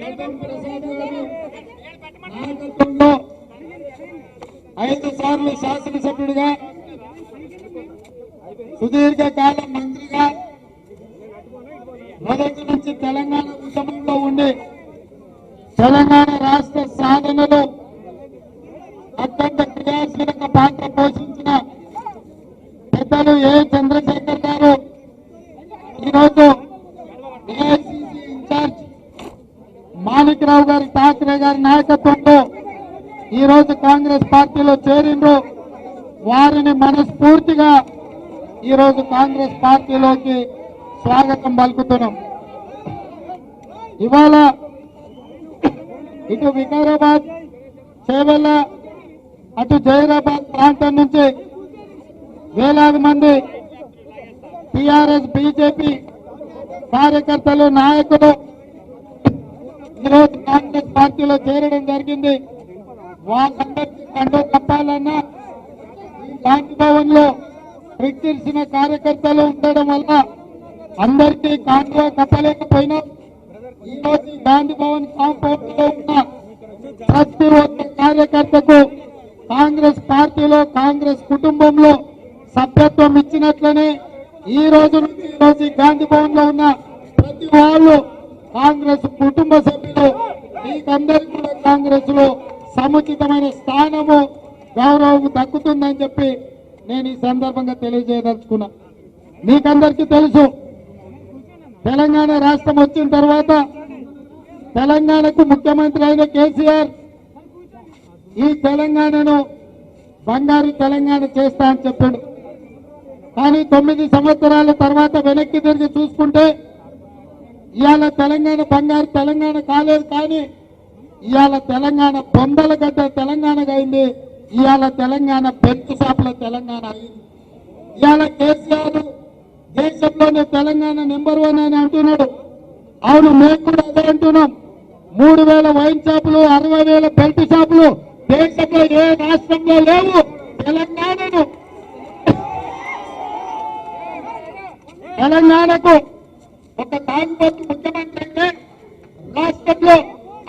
ప్రసాద్ గారి నాయకత్వంలో ఐదు సార్లు శాసనసభ్యుడిగా సుదీర్ఘ కాలం మంత్రిగా మొదటి నుంచి తెలంగాణ ఉద్యమంలో ఉండి తెలంగాణ రాష్ట్ర సాధనలో అత్యంత క్రియాశీలక పాత్ర పోషించిన పెద్దలు ఏ చంద్రశేఖర్ గారు ఈరోజు రామారావు గారి ఠాక్రే గారి నాయకత్వంలో ఈ రోజు కాంగ్రెస్ పార్టీలో చేరిండ్రు. వారిని మనస్ఫూర్తిగా ఈ రోజు కాంగ్రెస్ పార్టీలోకి స్వాగతం పలుకుతున్నాం. ఇవాళ ఇటు వికారాబాద్ చేవెళ్ళ అటు జైరాబాద్ ప్రాంతం నుంచి వేలాది మంది టిఆర్ఎస్ బీజేపీ కార్యకర్తలు నాయకులు ఈరోజు కాంగ్రెస్ పార్టీలో చేరడం జరిగింది. వాళ్ళందరికీ కండు కప్పాలన్నా ఈ గాంధీ భవన్లో ప్రకటించిన కార్యకర్తలు ఉండడం వల్ల అందరికీ కాంగ్రెస్ కప్పలేకపోయినా ఈరోజు గాంధీ భవన్ కాంపౌండ్లో ఉన్న ప్రతి ఒక్క కార్యకర్తకు కాంగ్రెస్ పార్టీలో కాంగ్రెస్ కుటుంబంలో సభ్యత్వం ఇచ్చినట్లనే ఈ రోజు నుంచి ఈ రోజు గాంధీ భవన్లో ఉన్న ప్రతి వాళ్ళు కాంగ్రెస్ కుటుంబ సభ్యులు మీకందరికీ కూడా కాంగ్రెస్లో సముచితమైన స్థానము గౌరవం దక్కుతుందని చెప్పి నేను ఈ సందర్భంగా తెలియజేయదలుచుకున్నా. మీకందరికీ తెలుసు తెలంగాణ రాష్ట్రం వచ్చిన తర్వాత తెలంగాణకు ముఖ్యమంత్రి అయిన కేసీఆర్ ఈ తెలంగాణను బంగారు తెలంగాణ చేస్తా అని చెప్పాడు. కానీ తొమ్మిది సంవత్సరాల తర్వాత వెనక్కి తిరిగి చూసుకుంటే ఇవాళ తెలంగాణ బంగారు తెలంగాణ కాలేదు కానీ ఇవాళ తెలంగాణ పొందల గడ్డ తెలంగాణగా అయింది. ఇవాళ తెలంగాణ బెంచ్ షాపుల తెలంగాణ అయింది. ఇవాళ కేసీఆర్ దేశంలోనే తెలంగాణ నెంబర్ వన్ అని అంటున్నాడు. అవును మేము కూడా అదే అంటున్నాం. మూడు వేల వైన్ షాపులు అరవై వేల బెల్ట్ షాపులు దేశంలో ఏ రాష్ట్రంలో లేవు. తెలంగాణను తెలంగాణకు ఒక తాగుబోతు ముఖ్యమంత్రి అంటే రాష్ట్రంలో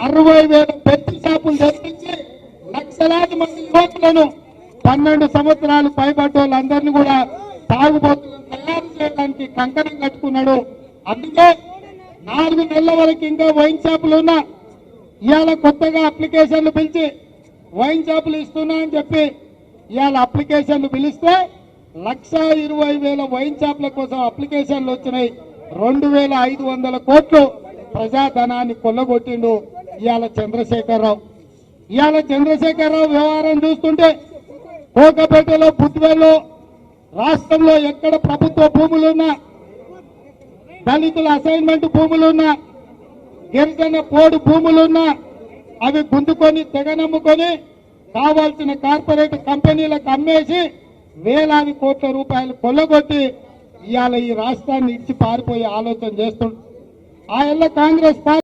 అరవై వేల పెద్ద షాపులు తెప్పించి లక్షలాది మంది యువకులను పన్నెండు సంవత్సరాలు పైబడ్డ వాళ్ళందరినీ కూడా తాగుబోతులను తయారు చేయడానికి కంకణం కట్టుకున్నాడు. అందుకే నాలుగు నెలల వరకు ఇంకా వైన్ షాపులు ఉన్నా ఇవాళ కొత్తగా అప్లికేషన్లు పిలిచి వైన్ షాపులు ఇస్తున్నా అని చెప్పి ఇవాళ అప్లికేషన్లు పిలిస్తే లక్ష ఇరవై వేల వైన్ షాపుల కోసం అప్లికేషన్లు వచ్చినాయి. రెండు వేల ఐదు వందల కోట్లు ప్రజాధనాన్ని కొల్లగొట్టిండు ఇవాళ చంద్రశేఖరరావు. ఇవాళ చంద్రశేఖరరావు వ్యవహారం చూస్తుంటే కోకపేటలో బుద్ధివేల్లో రాష్ట్రంలో ఎక్కడ ప్రభుత్వ భూములున్నా దళితుల అసైన్మెంట్ భూములున్నా గిరిజన పోడు భూములున్నా అవి గుందుకొని తెగనమ్ముకొని కావాల్సిన కార్పొరేట్ కంపెనీలకు అమ్మేసి వేలాది కోట్ల రూపాయలు కొల్లగొట్టి ఇవాళ ఈ రాష్ట్రాన్ని ఇచ్చి పారిపోయే ఆలోచన చేస్తుండ్రు ఆ ఎల్ల కాంగ్రెస్ పార్టీ